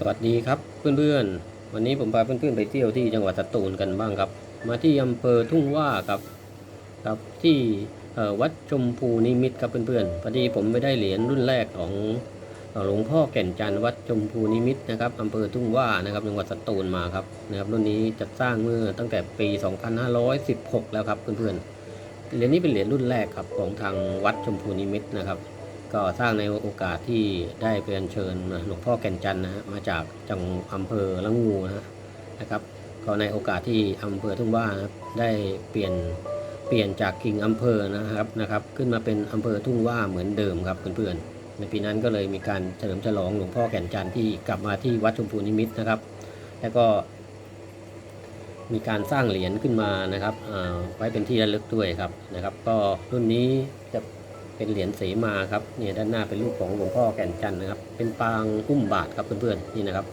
สวัสดีครับเพื่อนๆ วันนี้ผมพาเพื่อนๆไปเที่ยวที่จังหวัดสตูลกันบ้างครับ มาที่อำเภอทุ่งว่าครับครับที่วัดชมพูนิมิตครับเพื่อนๆพอดีผมไปได้เหรียญรุ่นแรกของหลวงพ่อแก่นจันทร์วัดชมพูนิมิตนะครับอำเภอทุ่งว่านะครับจังหวัดสตูลมาครับนะครับรุ่นนี้จัดสร้างเมื่อตั้งแต่ปี 2516 แล้วครับเพื่อนๆเหรียญนี้เป็นเหรียญรุ่นแรกครับของทางวัดชมพูนิมิตนะครับ ก็สร้างในโอกาสที่ได้ไปอัญเชิญหลวงพ่อแก่นจันทร์นะฮะมาจากจังอำเภอละงูนะนะครับ ก็ในโอกาสที่อำเภอทุ่งว่านะครับได้เปลี่ยนเปลี่ยนจากกิ่งอำเภอนะครับนะครับ ขึ้นมาเป็นอำเภอทุ่งว่าเหมือนเดิมครับเพื่อนๆในปีนั้นก็เลยมีการเฉลิมฉลองหลวงพ่อแก่นจันทร์ที่กลับมาที่วัดชมพูนิมิตนะครับ แล้วก็มีการสร้างเหรียญขึ้นมานะครับเอ่อไว้เป็นที่ระลึกด้วยครับนะครับ ก็รุ่นนี้จะ เป็นเหรียญเสมาครับเนี่ยด้านหน้าเป็นรูปของหลวงพ่อแก่นจันทร์นะครับ เป็นปางอุ้มบาทครับเพื่อนๆนี่นะครับ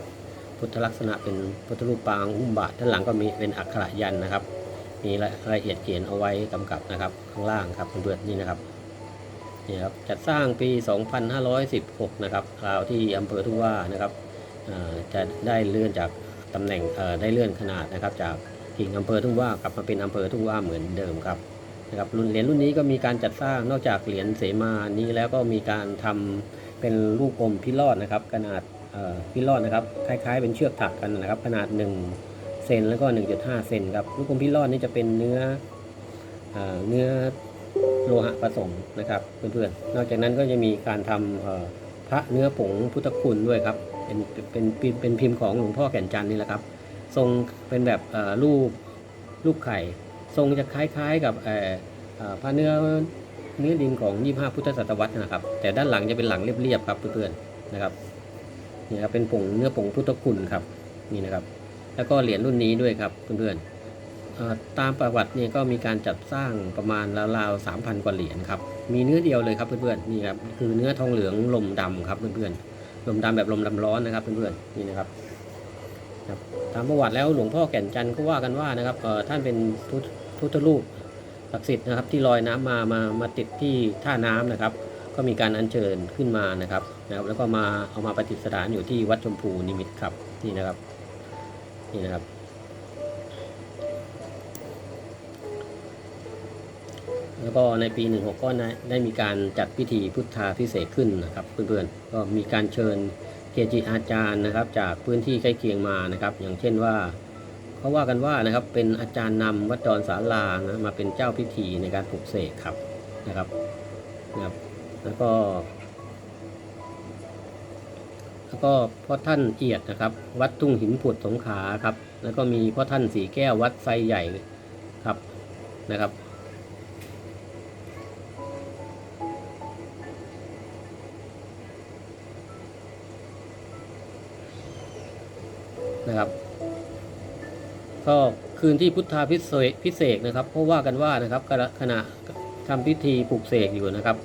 พุทธลักษณะเป็นพุทธรูปปางอุ้มบาทด้านหลังก็มีเป็นอักขระยันต์นะครับ มีรายละเอียดเขียนเอาไว้กำกับนะครับ ข้างล่างครับเพื่อนๆนี่นะครับนี่ครับจัดสร้างปี 2516 นะครับคราวที่อำเภอทุ่งว่านะครับจะได้เลื่อนจากตำแหน่งได้เลื่อนขนาดนะครับ จากกิ่งอำเภอทุ่งว่ากลับมาเป็นอำเภอทุ่งว่าเหมือนเดิมครับ นะครับรุ่นเหรียญรุ่นนี้ก็มีการจัดสร้างนอกจากเหรียญเสมานี้แล้วก็มีการทำเป็นรูปอมพิรอดนะครับ ขนาดพิรอดนะครับคล้ายๆ เป็นเชือกถักกันนะครับ ขนาด 1 เซนแล้วก็ 1.5 เซนครับลูกอมพิรอดนี่จะเป็นเนื้อเอ่อเนื้อโลหะผสมนะครับเพื่อนๆนอกจากนั้นก็จะมีการทำเอ่อพระเนื้อผงพุทธคุณด้วยครับเป็นเป็นเป็นเป็นพิมพ์ของหลวงพ่อแก่นจันนี่แหละครับ ทรงเป็นแบบรูปรูปไข่ ทรงจะคล้ายๆกับเอ่อเอ่อพระเนื้อเนื้อดินของ 25 พุทธศตวรรษนะครับ แต่ด้านหลังจะเป็นหลังเรียบๆครับเพื่อนๆนะครับนี่ครับเป็นผงเนื้อผงพุทธคุณครับนี่นะครับ แล้วก็เหรียญรุ่นนี้ด้วยครับเพื่อนๆตามประวัติเนี่ยก็มีการจัดสร้างประมาณราวๆ3,000กว่าเหรียญครับมีเนื้อเดียวเลยครับเพื่อนๆนี่ครับคือเนื้อทองเหลืองลมดำครับเพื่อนๆลมดำแบบลมดำร้อนนะครับเพื่อนๆนี่นะครับตามประวัติแล้วหลวงพ่อแก่นจันทร์ก็ว่ากันว่านะครับท่านเป็นพุทธ พุทธรูปศักดิ์สิทธิ์นะครับที่ลอยน้ำมามามาติดที่ท่าน้ำนะครับ ก็มีการอัญเชิญขึ้นมานะครับนะครับแล้วก็มาเอามาประดิษฐานอยู่ที่วัดชมพูนิมิตครับนี่นะครับนี่นะครับแล้วก็ในปี 16 ก็ได้ได้มีการจัดพิธีพุทธาพิเศษขึ้นนะครับเพื่อนๆก็มีการเชิญเกจิอาจารย์นะครับ จากพื้นที่ใกล้เคียงมานะครับ อย่างเช่นว่า เขาว่ากันว่านะครับเป็นอาจารย์นำวัดดอนสารานะมาเป็นเจ้าพิธีในการปลุกเสกครับนะครับนะครับ แล้วก็ แล้วก็พ่อท่านเอียดนะครับ วัดทุ่งหินผุดสงขาครับ แล้วก็มีพ่อท่านสีแก้ววัดไซใหญ่ครับนะครับนะครับ ก็คืนที่พุทธาพิเศษพิเศษนะครับ เพราะว่ากันว่านะครับขณะขณะทำพิธีปลุกเสกอยู่นะครับ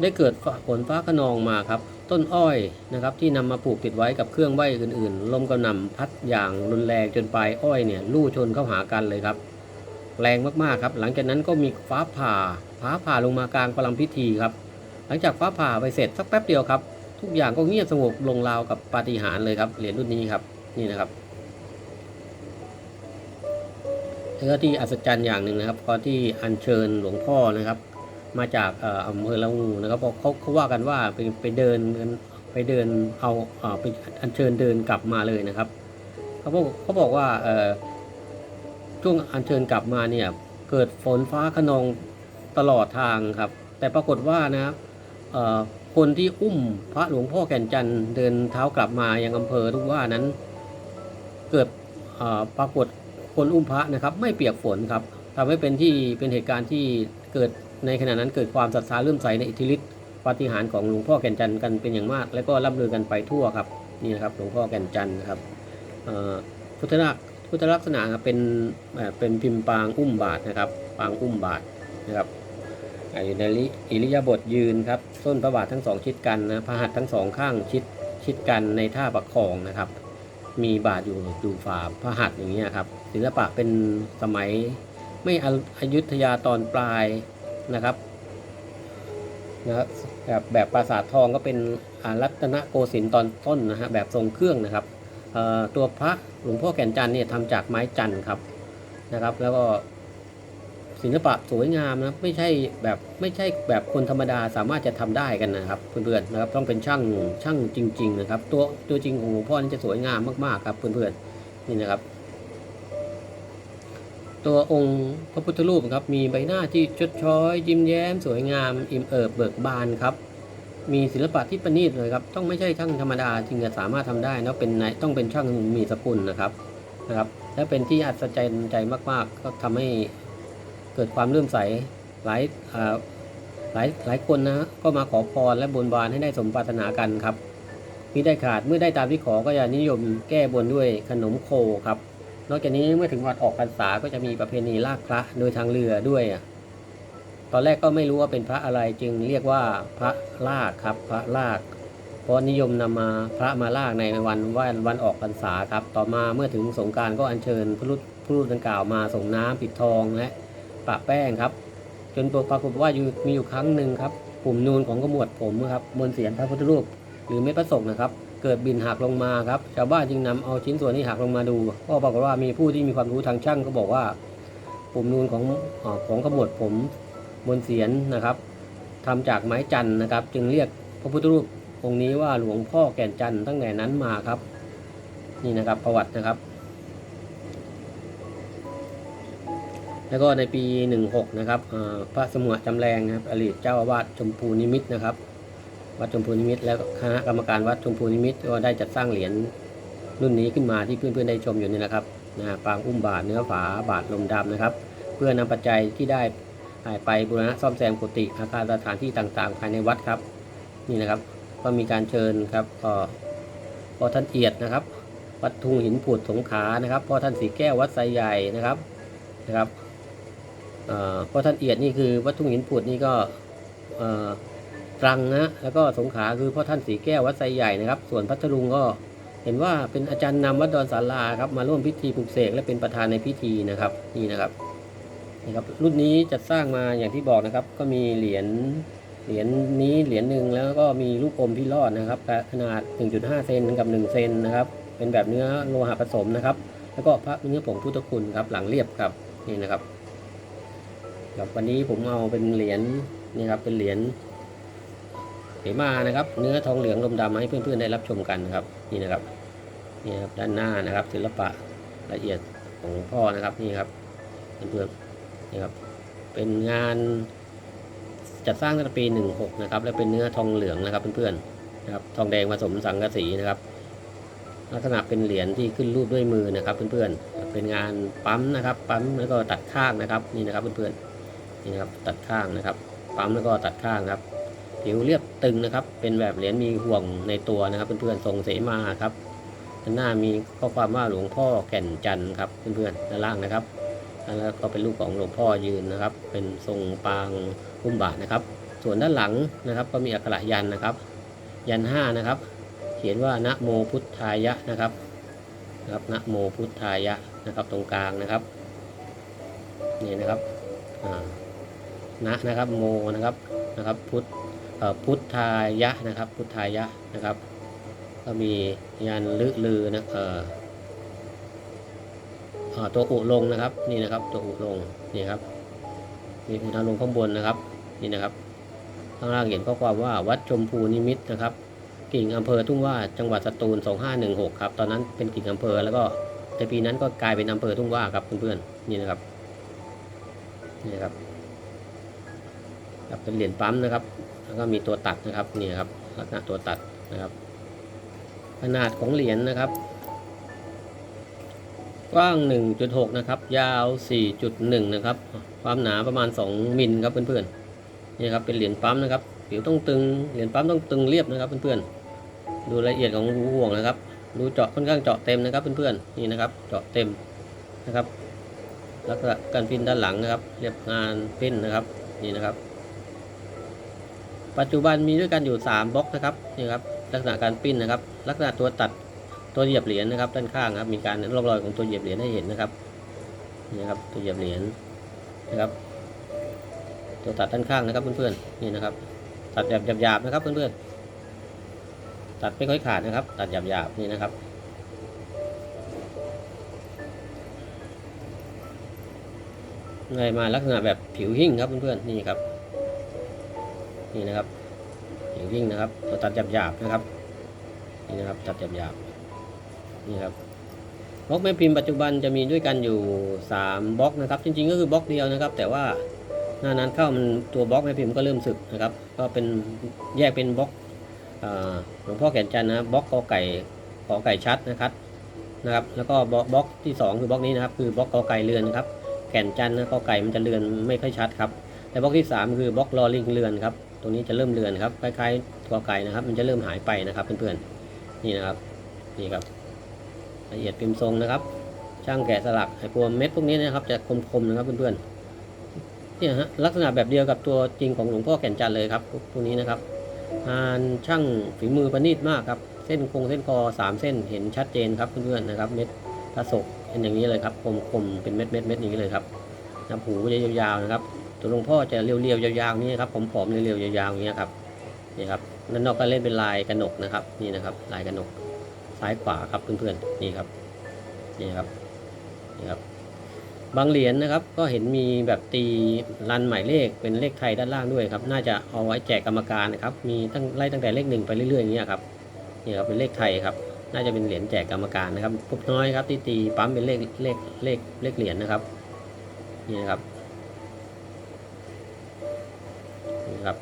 ได้เกิดฝนฟ้าขนองมาครับ ต้นอ้อยนะครับที่นำมาปลูกติดไว้กับเครื่องไหวอื่นๆ ลมกระหน่ำพัดอย่างรุนแรงจนปลายอ้อยเนี่ยลู่ชนเข้าหากันเลยครับ แรงมากๆครับ หลังจากนั้นก็มีฟ้าผ่าฟ้าผ่าลงมากลางประลำพิธีครับ หลังจากฟ้าผ่าไปเสร็จสักแป๊บเดียวครับ ทุกอย่างก็เงียบสงบลงราวกับปาฏิหาริย์เลยครับเหรียญรุ่นนี้ครับนี่นะครับ แล้วก็ที่อัศจรรย์อย่างหนึ่งนะครับก็ที่อัญเชิญหลวงพ่อนะครับ มาจากอำเภอละงูนะครับเพราะเขาเขาว่ากันว่าไปไปเดินไปเดินเอาเอ่อไปอัญเชิญเดินกลับมาเลยนะครับเขาบอกเขาบอกว่าช่วงอัญเชิญกลับมาเนี่ยเกิดฝนฟ้าขนองตลอดทางครับ แต่ปรากฏว่านะครับคนที่อุ้มพระหลวงพ่อแก่นจันทร์เดินเท้ากลับมายังอำเภอทุกว่านั้น เกิดปรากฏ คนอุ้มพระนะครับไม่เปียกฝนครับทำให้เป็นที่เป็นเหตุการณ์ที่เกิดในขณะนั้นเกิดความศรัทธาเลื่อมใสในอิทธิฤทธิ์ปาฏิหาริย์ของหลวงพ่อแก่นจันทร์กันเป็นอย่างมาก แล้วก็ร่ำลือกันไปทั่วครับนี่นะครับหลวงพ่อแก่นจันทร์นะครับพุทธลักษณ์พุทธลักษณะเป็นเป็นพิมพ์ปางอุ้มบาทนะครับปางอุ้มบาทนะครับอยู่ในอิริยาบถยืนครับส้นพระบาททั้งสองชิดกันนะพระหัตถ์ทั้งสองข้างชิดชิดกันในท่าประคองนะครับ มีบาทอยู่อยู่ฝ่าพระหัตถ์อย่างเงี้ยครับ ศิลปะเป็นสมัยไม่อายุทยาตอนปลายนะครับนะครับแบบแบบปราสาททองก็เป็นอารัตนโกสินทร์ตอนต้นนะฮะแบบทรงเครื่องนะครับตัวพระหลวงพ่อแก่นจันทร์เนี่ยทำจากไม้จันทร์ครับนะครับ แล้วก็ ศิลปะสวยงามนะไม่ใช่แบบไม่ใช่แบบคนธรรมดาสามารถจะทำได้กันนะครับเพื่อนๆนะครับต้องเป็นช่างช่างจริง ๆ นะครับ ตัวตัวจริงของหลวงพ่อนี่จะสวยงามมากๆครับเพื่อนๆนี่นะครับ ตัวองค์พระพุทธรูปครับมีใบหน้าที่ชดช้อย ยิ้มแย้ม สวยงาม อิ่มเอิบเบิกบานครับ มีศิลปะที่ประณีตเลยครับต้องไม่ใช่ช่างธรรมดาจึงจะสามารถทำได้นะเป็นนต้องเป็นช่างมีสกุลนะครับนะครับและเป็นที่อัศจรรย์ใจมากๆ ก็ทำให้ เกิดความเลื่อมใสหลายหลายหลายคนนะก็มาขอพรและบนบานให้ได้สมปรารถนากันครับมีได้ขาดเมื่อได้ตามที่ขอก็จะนิยมแก้บนด้วยขนมโคครับ นอกจากนี้เมื่อถึงวันออกพรรษาก็จะมีประเพณีลากพระโดยทางเรือด้วยตอนแรกก็ไม่รู้ว่าเป็นพระอะไรจึงเรียกว่าพระลากครับพระลากเพราะนิยมนำมาพระมาลากในวันวันวันออกพรรษาครับ ต่อมาเมื่อถึงสงการก็อัญเชิญพระรูปพระรูปดังกล่าวมาส่งน้ำปิดทองและ ปะแป้งครับ จนปรากฏว่าอยู่มีอยู่ครั้งหนึ่งครับปุ่มนูนของขมวดผมครับมนเสียนพระพุทธรูป หรือไม่ประสงค์นะครับ เกิดบินหักลงมาครับชาวบ้านจึงนำเอาชิ้นส่วนนี้หักลงมาดูก็ปรากฏว่ามีผู้ที่มีความรู้ทางช่างก็บอกว่า ปุ่มนูนของเออของขมวดผมบนเสียนนะครับทำจากไม้จันทร์นะครับ จึงเรียกพระพุทธรูปองค์นี้ว่าหลวงพ่อแก่นจันทร์ตั้งแต่นั้นมาครับ นี่นะครับประวัตินะครับ แล้วก็ในปี 16 นะครับพระสมุหจำแรงนะครับอดีตเจ้าอาวาสชมพูนิมิตนะครับ วัดชมพูนิมิต แล้วคณะกรรมการวัดชมพูนิมิต ก็ได้จัดสร้างเหรียญรุ่นนี้ขึ้นมาที่เพื่อนๆได้ชมอยู่นี่นะครับนะปางอุ้มบาทเนื้อฝาบาทลมดำนะครับ เพื่อนำปัจจัยที่ได้หายไปบูรณะซ่อมแซมกุฏิอาคารสถานที่ต่างๆ ภายในวัดครับ นี่นะครับ ก็มีการเชิญครับพ่อพ่อท่านเอียดนะครับ วัดทุงหินผุดสงขานะครับพ่อท่านสีแก้ววัดไซใหญ่นะครับนะครับ เอ่อพ่อท่านเอียดนี่คือวัดทุ่งหินผุดนี่ก็ตรังนะแล้วก็สงขาคือพ่อท่านสีแก้ววัดไซใหญ่นะครับ ส่วนพัทลุงก็เห็นว่าเป็นอาจารย์นำวัดดอนสาราครับมาร่วมพิธีปลุกเสกและเป็นประธานในพิธีนะครับนี่นะครับนี่ครับ รุ่นนี้จัดสร้างมาอย่างที่บอกนะครับ ก็มีเหรียญเหรียญนี้เหรียญหนึ่งแล้วก็มีลูกอมที่รอดนะครับ ขนาด 1.5 เซนกับ 1 เซนนะครับ เป็นแบบเนื้อโลหะผสมนะครับ แล้วก็พระเนื้อผงพุทธคุณครับหลังเรียบครับนี่นะครับ ครับวันนี้ผมเอาเป็นเหรียญนี่ครับเป็นเหรียญเหมานะครับ เนื้อทองเหลืองลมดำมาให้เพื่อนๆได้รับชมกันนะครับนี่นะครับนี่ครับด้านหน้านะครับศิลปะละเอียดของหลวงพ่อนะครับนี่ครับเพื่อนๆนี่ครับเป็นงานจัดสร้างตั้งแต่ปี 16 นะครับ และเป็นเนื้อทองเหลืองนะครับเพื่อนๆนะครับทองแดงผสมสังกะสีนะครับ ลักษณะเป็นเหรียญที่ขึ้นรูปด้วยมือนะครับเพื่อนๆเป็นงานปั๊มนะครับ ปั๊มแล้วก็ตัดข้างนะครับนี่นะครับเพื่อนๆ นี่นะครับตัดข้างนะครับ ปั๊มแล้วก็ตัดข้างครับ ผิวเรียบตึงนะครับ เป็นแบบเหรียญมีห่วงในตัวนะครับ เพื่อนๆทรงเสมาครับด้านหน้ามีข้อความว่าหลวงพ่อแก่นจันทร์ครับเพื่อนๆด้านล่างนะครับแล้วก็เป็นรูปของหลวงพ่อยืนนะครับ เป็นทรงปางอุ้มบาทนะครับ ส่วนด้านหลังนะครับ ก็มีอักขระยันนะครับ ยันห้านะครับ เขียนว่านะโมพุทธายะนะครับนะครับนะโมพุทธายะนะครับตรงกลางนะครับนี่นะครับอ่า นะนะครับโมนะครับนะครับพุทธพุทธายะนะครับ พุทธายะนะครับ ก็มียันลึลือนะเออตัวอุลงนะครับนี่นะครับตัวอุลงนี่ครับมีอุทานลงข้างบนนะครับนี่นะครับข้างล่างเห็นข้อความว่าวัดชมพูนิมิตนะครับกิ่งอำเภอทุ่งว่าจังหวัดสตูล 2516 ครับ ตอนนั้นเป็นกิ่งอำเภอแล้วก็ในปีนั้นก็กลายเป็นอำเภอทุ่งว่าครับเพื่อนๆนี่นะครับนี่นะครับ ครับเป็นเหรียญปั๊มนะครับ แล้วก็มีตัวตัดนะครับนี่ครับลักษณะตัวตัดนะครับ ขนาดของเหรียญนะครับ กว้าง 1.6 นะครับ ยาว 4.1 นะครับ ความหนาประมาณ 2 มิลครับเพื่อนๆนี่ครับเป็นเหรียญปั๊มนะครับผิวต้องตึงเหรียญปั๊มต้องตึงเรียบนะครับเพื่อนๆดูรายละเอียดของรูห่วงนะครับรูเจาะค่อนข้างเจาะเต็มนะครับเพื่อนๆนี่นะครับเจาะเต็มนะครับแล้วก็การพินด้านหลังนะครับ เรียบงานพินนะครับนี่นะครับ ปัจจุบันมีด้วยกันอยู่ 3บล็อกนะครับนี่ครับลักษณะการปิ้นนะครับ ลักษณะตัวตัดตัวเหยียบเหรียญนะครับ ด้านข้างครับมีการร่องรอยของตัวเหยียบเหรียญให้เห็นนะครับนี่ครับตัวเหยียบเหรียญนะครับ ตัวตัดด้านข้างนะครับเพื่อนๆนี่นะครับ ตัดแบบหยาบๆนะครับเพื่อนๆตัดไม่ค่อยขาดนะครับ ตัดหยาบๆนี่นะครับได้มาลักษณะแบบผิวหิ่งครับเพื่อนๆนี่ครับ นี่นะครับผิวหิ่งนะครับเราตัดหยาบๆนะครับนี่นะครับตัดหยาบๆนี่ครับบล็อกแม่พิมพ์ปัจจุบันจะมีด้วยกันอยู่ 3บล็อกนะครับ จริงๆก็คือบล็อกเดียวนะครับ แต่ว่าหน้านั้นเข้ามันตัวบล็อกแม่พิมพ์ก็เริ่มสึกนะครับ ก็เป็นแยกเป็นบล็อกหลวงพ่อแก่นจันนะบล็อกกอไก่กอไก่ชัดนะครับนะครับ แล้วก็บล็อกบล็อกที่สองคือบล็อกนี้นะครับ คือบล็อกกอไก่เรือนนะครับแก่นจันนะกอไก่มันจะเรือนไม่ค่อยชัดครับแต่บล็อกที่สามคือบล็อกลอลิงเรือนครับ ตรงนี้จะเริ่มเรือนครับคล้ายๆกอไก่นะครับ มันจะเริ่มหายไปนะครับเพื่อนๆนี่นะครับนี่ครับ ละเอียดพิมพ์ทรงนะครับ ช่างแกะสลักไอ้พวกเม็ดพวกนี้นะครับ จะคมๆนะครับเพื่อนๆเนี่ยฮะลักษณะแบบเดียวกับตัวจริงของหลวงพ่อแก่นจันเลยครับพวกนี้นะครับงานช่างฝีมือประณีตมากครับเส้นคงเส้นคอสามเส้นเห็นชัดเจนครับเพื่อนๆนะครับ เม็ดกระสกเป็นอย่างนี้เลยครับคมๆเป็นเม็ดเม็ดเม็ดอย่างนี้เลยครับน้ำหูจะยาวๆนะครับ ตัวหลวงพ่อจะเรียวๆยาวๆนี่ครับผมผอมๆเรียวๆยาวๆอย่างเงี้ครับนี่ครับนั่นนอกก็เล่นเป็นลายกระหนกนะครับนี่นะครับ ลายกระหนกซ้ายขวาครับเพื่อนๆนี่ครับนี่ครับนี่ครับ บางเหรียญนะครับ ก็เห็นมีแบบตีรันหมายเลขเป็นเลขไทยด้านล่างด้วยครับ น่าจะเอาไว้แจกกรรมการนะครับ มีตั้งไล่ตั้งแต่เลขหนึ่งไปเรื่อยๆอย่างเงี้ครับนี่ครับเป็นเลขไทยครับ น่าจะเป็นเหรียญแจกกรรมการนะครับพบน้อยครับที่ตีปั๊มเป็นเลขเลขเลขเลขเหรียญนะครับนี่นะครับ ครับ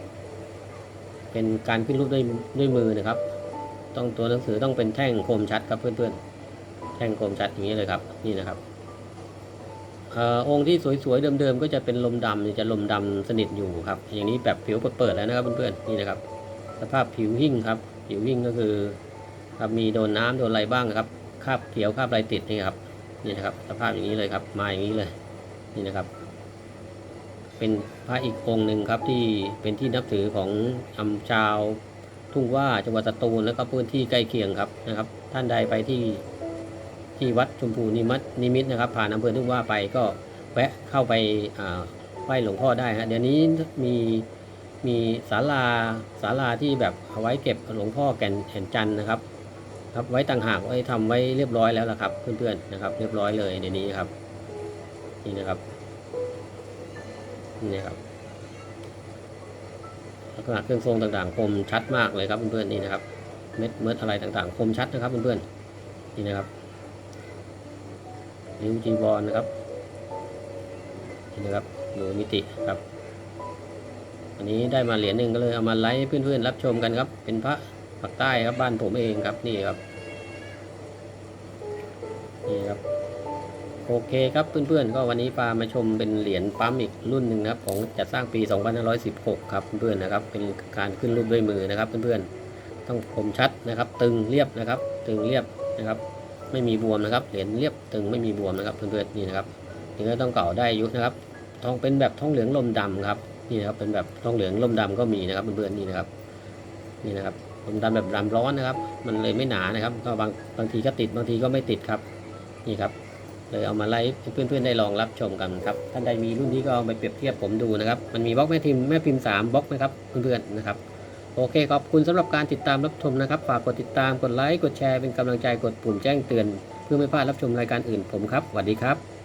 เป็นการขึ้นรูปด้วยด้วยมือนะครับ ต้องตัวหนังสือต้องเป็นแท่งคมชัดครับเพื่อนๆ แท่งคมชัดอย่างนี้เลยครับนี่นะครับออองค์ที่สวยๆเดิมๆก็จะเป็นลมดำจะลมดำสนิทอยู่ครับ อย่างนี้แบบผิวเปิดๆแล้วนะครับเพื่อนๆนี่นะครับ สภาพผิวหิ่งครับ ผิวหิ่งก็คือครับมีโดนน้ำโดนอะไรบ้างครับคราบเขียวคราบอะไรติดนี่ครับนี่นะครับ สภาพอย่างนี้เลยครับมาอย่างนี้เลย นี่นะครับ เป็นพระอีกองค์หนึ่งครับที่เป็นที่นับถือของอำชาวทุ่งว่าจังหวัดสตูลแล้วก็พื้นที่ใกล้เคียงครับนะครับ ท่านใดไปที่ที่วัดชมพูนิมิตนิมิตนะครับ ผ่านอำเภอทุ่งว่าไปก็แวะเข้าไปไหว้หลวงพ่อได้ฮะเดี๋ยวนี้มีมีศาลาศาลาที่แบบเอาไว้เก็บหลวงพ่อแก่นแห่นจันทร์นะครับ ครับไว้ต่างหากไว้ทำไว้เรียบร้อยแล้วละครับ เพื่อนๆนะครับ เรียบร้อยเลยเดี๋ยวนี้ครับนี่นะครับ นี่ครับลักษณะเครื่องทรงต่างๆ คมชัดมากเลยครับเพื่อนๆนี่นะครับ เม็ดเม็ดอะไรต่างๆ คมชัดนะครับเพื่อนๆนี่นะครับนิ้วจีวรนะครับนี่นะครับดูมิติครับ อันนี้ได้มาเหรียญหนึ่งก็เลยเอามาไลฟ์เพื่อนๆรับชมกันครับ เป็นพระปักใต้ครับบ้านผมเองครับนี่ครับนี่ครับ โอเคครับเพื่อนๆ ก็วันนี้พามาชมเป็นเหรียญปั๊มอีกรุ่นหนึ่งนะครับของจัดสร้างปี 2516 ครับเพื่อนๆนะครับ เป็นการขึ้นรูปด้วยมือนะครับเพื่อนๆต้องคมชัดนะครับ ตึงเรียบนะครับ ตึงเรียบนะครับ ไม่มีบวมนะครับเหรียญเรียบตึงไม่มีบวมนะครับเพื่อนๆนี่นะครับนี่ก็ต้องเก่าได้อายุนะครับทองเป็นแบบทองเหลืองลมดำครับนี่นะครับเป็นแบบทองเหลืองลมดำก็มีนะครับเพื่อนๆนี่นะครับนี่นะครับลมดำแบบดำร้อนนะครับ มันเลยไม่หนานะครับ ก็บางบางทีก็ติดบางทีก็ไม่ติดครับนี่ครับ เลยเอามาไลฟ์เพื่อนๆได้ลองรับชมกันครับท่านใดมีรุ่นนี้ก็เอาไปเปรียบเทียบผมดูนะครับ มันมีบล็อกแม่พิมพ์แม่พิมพ์3บล็อกนะครับเพื่อนๆนะครับโอเคขอบคุณสำหรับการติดตามรับชมนะครับ ฝากกดติดตามกดไลค์กดแชร์เป็นกำลังใจกดปุ่มแจ้งเตือน เพื่อไม่พลาดรับชมรายการอื่นผมครับสวัสดีครับ